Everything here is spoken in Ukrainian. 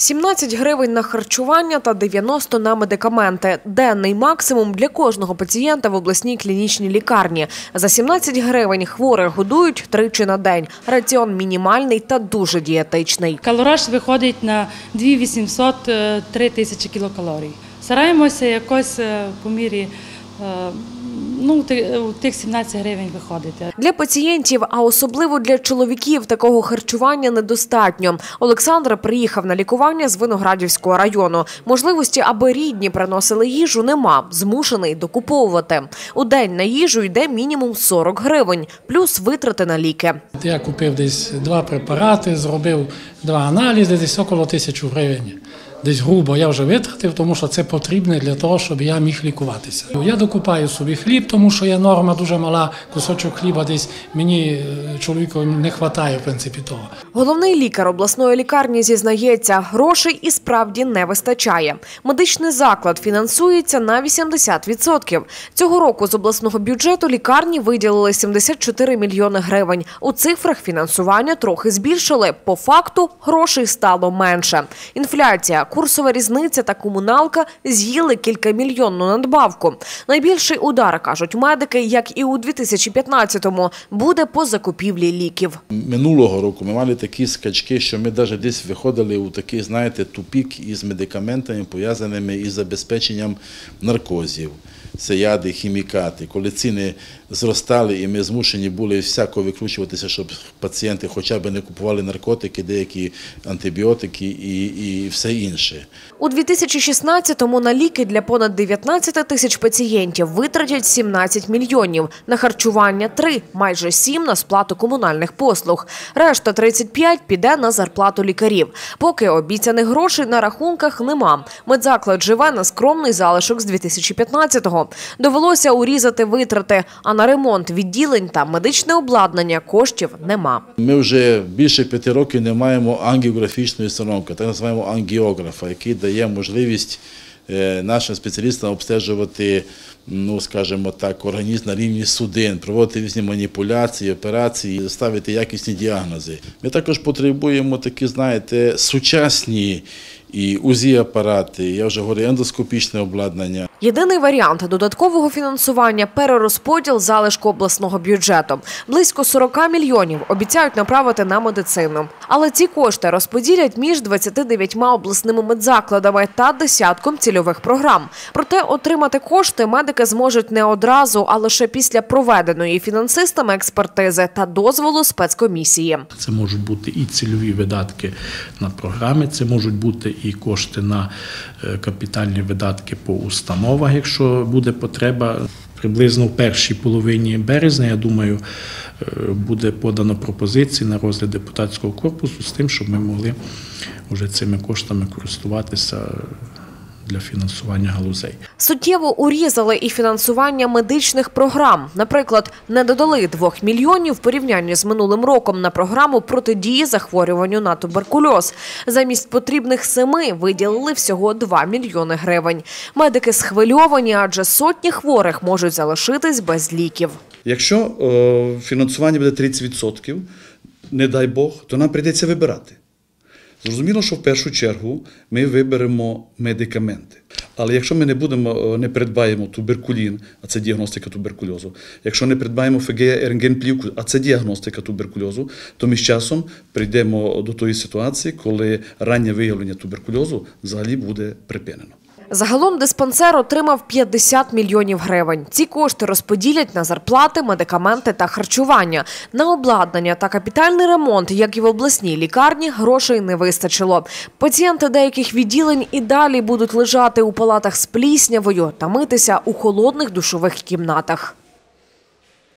17 гривень на харчування та 90 на медикаменти. Денний максимум для кожного пацієнта в обласній клінічній лікарні. За 17 гривень хворих годують тричі на день. Раціон мінімальний та дуже дієтичний. Калораж виходить на 2800 е, 3000 кілокалорій. Стараємося якось е, по мірі е, ну, тих 17 гривень виходити. Для пацієнтів, а особливо для чоловіків, такого харчування недостатньо. Олександр приїхав на лікування з Виноградівського району. Можливості, аби рідні приносили їжу, нема. Змушений докуповувати. У день на їжу йде мінімум 40 гривень, плюс витрати на ліки. Я купив десь два препарати, зробив два аналізи, десь около тисячі гривень. Десь грубо я вже витратив, тому що це потрібно для того, щоб я міг лікуватися. Я докупаю собі хліб, тому що є норма дуже мала, кусочок хліба десь мені е, чоловікові не вистачає, в принципі, того. Головний лікар обласної лікарні зізнається, грошей і справді не вистачає. Медичний заклад фінансується на 80%. Цього року з обласного бюджету лікарні виділили 74 мільйони гривень. У цифрах фінансування трохи збільшили. По факту грошей стало менше. Інфляція, курсова різниця та комуналка з'їли кількамільйонну надбавку. Найбільший удар, кажуть медики, як і у 2015-му, буде по закупівлі ліків. Минулого року ми мали такі скачки, що ми навіть десь виходили у такий, знаєте, тупік із медикаментами, пов'язаними із забезпеченням наркозів. Це яди, хімікати. Коли ціни зростали, і ми змушені були всяко викручуватися, щоб пацієнти хоча б не купували наркотики, деякі антибіотики і, і все інше. У 2016-му на ліки для понад 19 тисяч пацієнтів витратять 17 мільйонів, на харчування – 3, майже 7 на сплату комунальних послуг. Решта – 35 піде на зарплату лікарів. Поки обіцяних грошей на рахунках нема. Медзаклад живе на скромний залишок з 2015-го. Довелося урізати витрати, а на ремонт відділень та медичне обладнання коштів нема. Ми вже більше п'яти років не маємо ангіографічної установки, так називаємо ангіографа, який дає можливість е, нашим спеціалістам обстежувати, ну скажімо так, організм на рівні судин, проводити різні маніпуляції, операції, ставити якісні діагнози. Ми також потребуємо такі, знаєте, сучасні і УЗІ-апарати, я вже говорю, ендоскопічне обладнання. Єдиний варіант додаткового фінансування – перерозподіл залишку обласного бюджету. Близько 40 мільйонів обіцяють направити на медицину. Але ці кошти розподілять між 29 обласними медзакладами та десятком цільових програм. Проте отримати кошти медики зможуть не одразу, а лише після проведеної фінансистами експертизи та дозволу спецкомісії. Це можуть бути і цільові видатки на програми, це можуть бути і кошти на е, капітальні видатки по установах, якщо буде потреба. Приблизно в першій половині березня, я думаю, е, буде подано пропозиції на розгляд депутатського корпусу з тим, щоб ми могли вже цими коштами користуватися для фінансування галузей. Суттєво урізали і фінансування медичних програм. Наприклад, не додали 2 мільйонів в порівнянні з минулим роком на програму протидії захворюванню на туберкульоз. Замість потрібних семи виділили всього 2 мільйони гривень. Медики схвильовані, адже сотні хворих можуть залишитись без ліків. Якщо е, фінансування буде 30%, не дай Бог, то нам прийдеться вибирати. Зрозуміло, що в першу чергу ми виберемо медикаменти. Але якщо ми не будемо, е, не придбаємо туберкулін, а це діагностика туберкульозу, якщо не придбаємо ФГ рентгенплівку, а це діагностика туберкульозу, то ми з часом прийдемо до тої ситуації, коли раннє виявлення туберкульозу взагалі буде припинено. Загалом диспансер отримав 50 мільйонів гривень. Ці кошти розподілять на зарплати, медикаменти та харчування. На обладнання та капітальний ремонт, як і в обласній лікарні, грошей не вистачило. Пацієнти деяких відділень і далі будуть лежати у палатах з пліснявою та митися у холодних душових кімнатах.